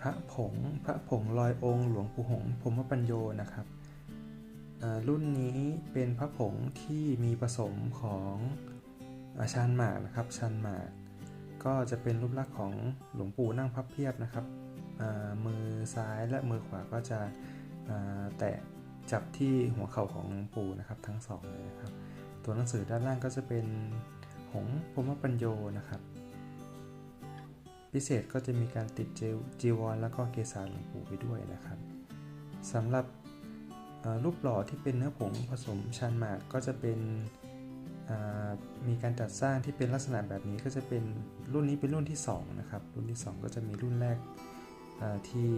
พระผง พระผงลอยองค์ หลวงปู่หงส์พรมปัญโยนะครับ รุ่นนี้เป็นพระผงที่มีผสมของอาชานหมากนะครับชานหมาก ก็จะเป็นรูปลักษณ์ของหลวงปู่นั่งพับเพียบนะครับ มือซ้ายและมือขวาก็จะแตะจับที่หัวเข่าของหลวงปู่นะครับทั้งสองเลยนะครับ ตัวหนังสือด้านล่างก็จะเป็นหงพรมปัญโยนะครับ พิเศษก็จะมีการติดเจลจีวรแล้วก็เกสาหลวงปู่ไปด้วยนะครับสำหรับรูปหล่อที่เป็นเนื้อผงผสมชานหมากก็จะเป็นมีการจัดสร้างที่เป็นลักษณะแบบนี้ก็จะเป็นรุ่นนี้เป็นรุ่นที่2นะครับรุ่นที่ 2 ก็จะมีรุ่นแรกที่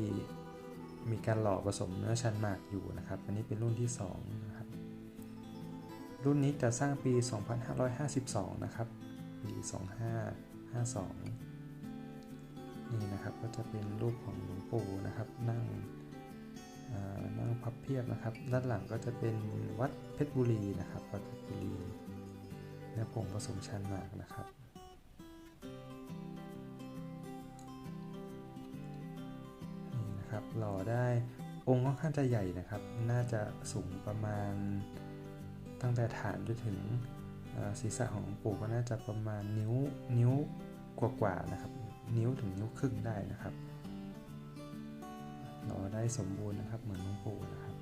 มีการหล่อผสมเนื้อชานหมากอยู่นะครับ อันนี้เป็นรุ่นที่2นะครับรุ่นนี้จะสร้างปี 2552 นะครับ ปี 2552 นะครับ ก็จะเป็นรูปของหลวงปู่นะครับ นั่งนั่งพับเพียบนะครับ ด้านหลังก็จะเป็นวัดเพชรบุรีนะครับวัดเพชรบุรีเนื้อผงผสมชันหมากนะครับนี่นะครับหล่อได้องค์ค่อนข้างจะใหญ่นะครับ น่าจะสูงประมาณตั้งแต่ฐานจนถึงศีรษะของหลวงปู่ก็น่าจะประมาณนิ้วนิ้วกว่าๆนะครับ นิ้วถึงนิ้วครึ่งได้นะครับรอได้สมบูรณ์นะครับเหมือนหลวงปู่นะครับ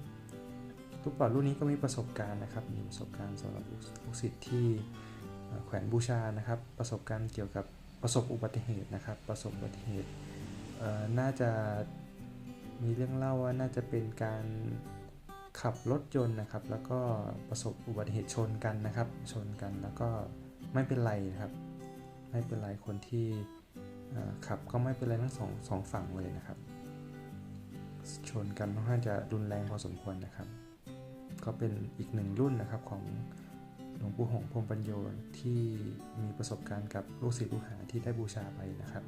ทุกปอดรุ่นนี้ก็มีประสบการณ์นะครับ มีประสบการณ์สำหรับลูกศิษย์ที่แขวนบูชานะครับ ประสบการณ์เกี่ยวกับประสบอุบัติเหตุนะครับ ประสบอุบัติเหตุน่าจะมีเรื่องเล่าว่าน่าจะเป็นการขับรถยนต์นะครับ แล้วก็ประสบอุบัติเหตุชนกันนะครับ ชนกันแล้วก็ไม่เป็นไรนะครับ ไม่เป็นไรคนที่ ขับก็ไม่เป็นไรทั้งสองสองฝั่งเลยนะครับ ชนกันค่อนข้างจะรุนแรงพอสมควรนะครับ ก็เป็นอีกหนึ่งรุ่นนะครับของหลวงปู่หงส์พรมปัญโยที่มีประสบการณ์กับลูกศิษย์ลูกหาที่ได้บูชาไปนะครับ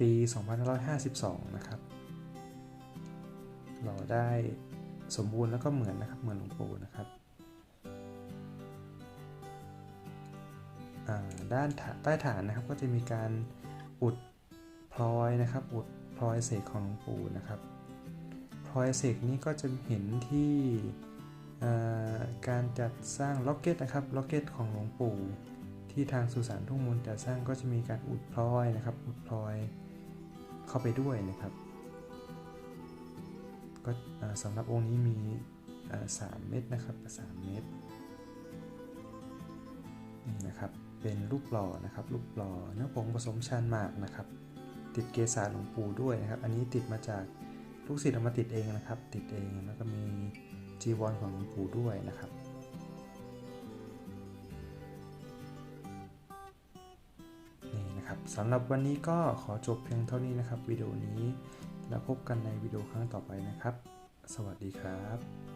ปี 2552 นะครับ เราได้สมบูรณ์แล้วก็เหมือนนะครับเหมือนหลวงปู่นะครับ ด้านใต้ฐานนะครับก็จะมีการอุดพลอยนะครับ อุดพลอยเสกของหลวงปู่นะครับพลอยเสกนี้ก็จะเห็นที่การจัดสร้างล็อกเก็ตนะครับล็อกเก็ตของหลวงปู่ที่ทางสุสานทุ่งมนต์จัดสร้างก็จะมีการอุดพลอยนะครับ อุดพลอยเข้าไปด้วยนะครับ ก็สำหรับองค์นี้มีอ่าสามเม็ดนะครับสามเม็ดนี่นะครับ เป็นรูปหล่อนะครับรูปหล่อเนื้อผงผสมชานหมากนะครับ ติดเกสาหลวงปู่ด้วยนะครับ อันนี้ติดมาจากลูกศิษย์เอามาติดเองนะครับ ติดเองแล้วก็มีจีวรของหลวงปู่ด้วยนะครับนี่นะครับสำหรับวันนี้ก็ขอจบเพียงเท่านี้นะครับวิดีโอนี้แล้วพบกันในวิดีโอครั้งต่อไปนะครับ สวัสดีครับ